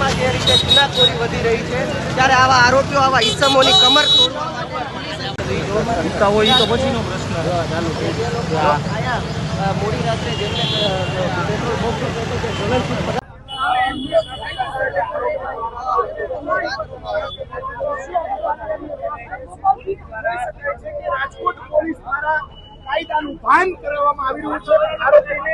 રાજકોટમાં જે રીતે ગુનાખોરી વધી રહી છે ત્યારે આવા આરોપીઓ આવા ઇસમોની કમર તોડવા હોય તો પછીનો પ્રશ્ન મોડી રાત્રે જેમને અ, પેટ્રોલ પંપ પર હતો તે જ્વલનશીલ પદાર્થ રાજકોટ પોલીસ દ્વારા કાયદાનું ભાન કરવામાં આવી રહ્યું છે આરોપીને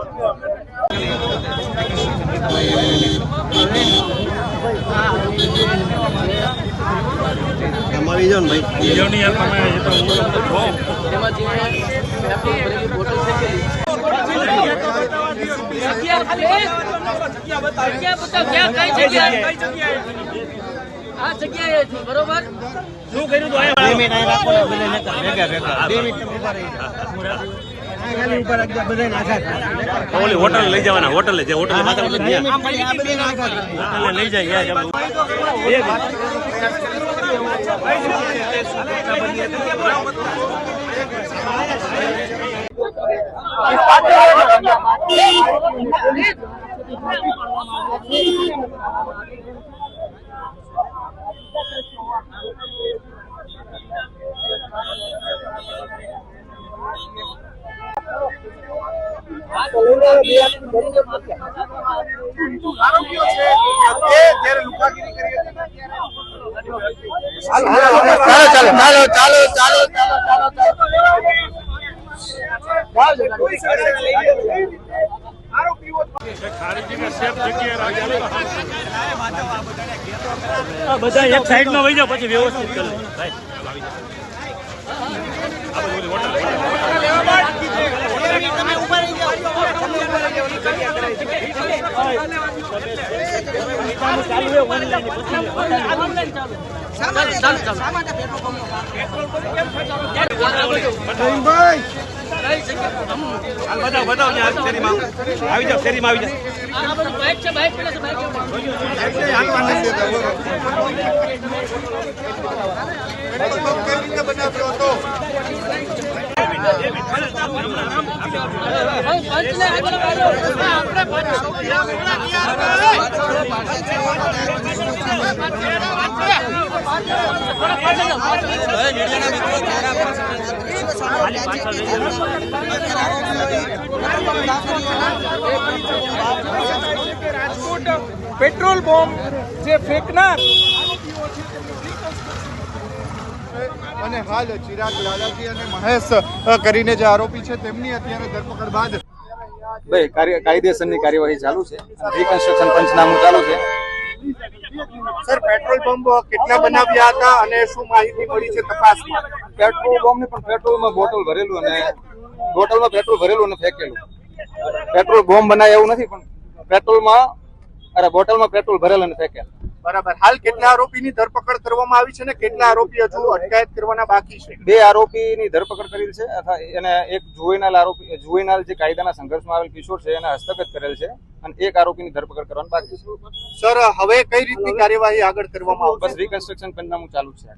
આરોપી છે યાર ભૂમિકા આમ રાખો ચાર જણા છે. ધક્કા તો મારો યાર. અરે વાત છે. કહેવા માંગે છે. હવે હાલો અંદાજભાઈ અંદાજભાઈ આ જગ્યાએ છે બરોબર? ઓલી હોટલ લઈ જવાના હોટલ જે હોટલ માથા હોટલ લઈ જાય આરોપીઓ છે તે જ્યારે લુખાગીરી કરી હતી ને ત્યારે- ચાલો ચાલો ચાલો બધા એક સાઈડમાં વહી જાઓ પછી વ્યવસ્થિત કરી. ભાઈ, આવી જાઓ. આ બાજુ ઓલી હોટલ હાલ બતાવો બતાવો ત્યાં શેરીમાં આવો. જાઓ શેરીમાં આવી જાઓ બાઇક છે બાઇક પેલા બાઇક કેવી રીતે બનાવ્યો હતો પંચને આગળ આવ્યો આપણે રાજકોટ પેટ્રોલ બોમ્બ જે ફેંકનાર અને હાલ ચિરાગ લાલાજી અને મહેશ કરીને જે આરોપી છે તેમની અત્યારે ધરપકડ બાદ ભાઈ કાર્ય- કાયદેસરની કાર્યવાહી ચાલુ છે. રિકન્સ્ટ્રક્શન પંચનામું ચાલુ છે. સર પેટ્રોલ પંપ કેટલા બનાવ્યા હતા અને શું માહિતી મળી છે તપાસમાં? પેટ્રોલ બોમ્બ પણ પેટ્રોલમાં બોટલ ભરેલું અને બોટલમાં પેટ્રોલ ભરેલું અને ફેંકેલું. પેટ્રોલ બોમ્બ બનાય એવું નથી પણ પેટ્રોલમાં અરે બોટલમાં પેટ્રોલ ભરેલ અને ફેંકેલ. બરાબર. હાલ કેટલા આરોપીની ધરપકડ કરવામાં આવી છે અને કેટલા આરોપી હજુ અટકાયત કરવાના બાકી છે? બે આરોપીની ધરપકડ કરેલ છે અથવા એને એક જુવેનાલ આરોપી જુવેનાલ જે કાયદાના સંઘર્ષમાં આવેલ કિશોર છે એને હસ્તગત કરેલ છે અને એક આરોપીની ધરપકડ કરવાની બાકી છે. સર હવે કઈ રીતની કાર્યવાહી આગળ કરવામાં આવશે? બસ રિકન્સ્ટ્રક્શન પંચનામું ચાલુ છે.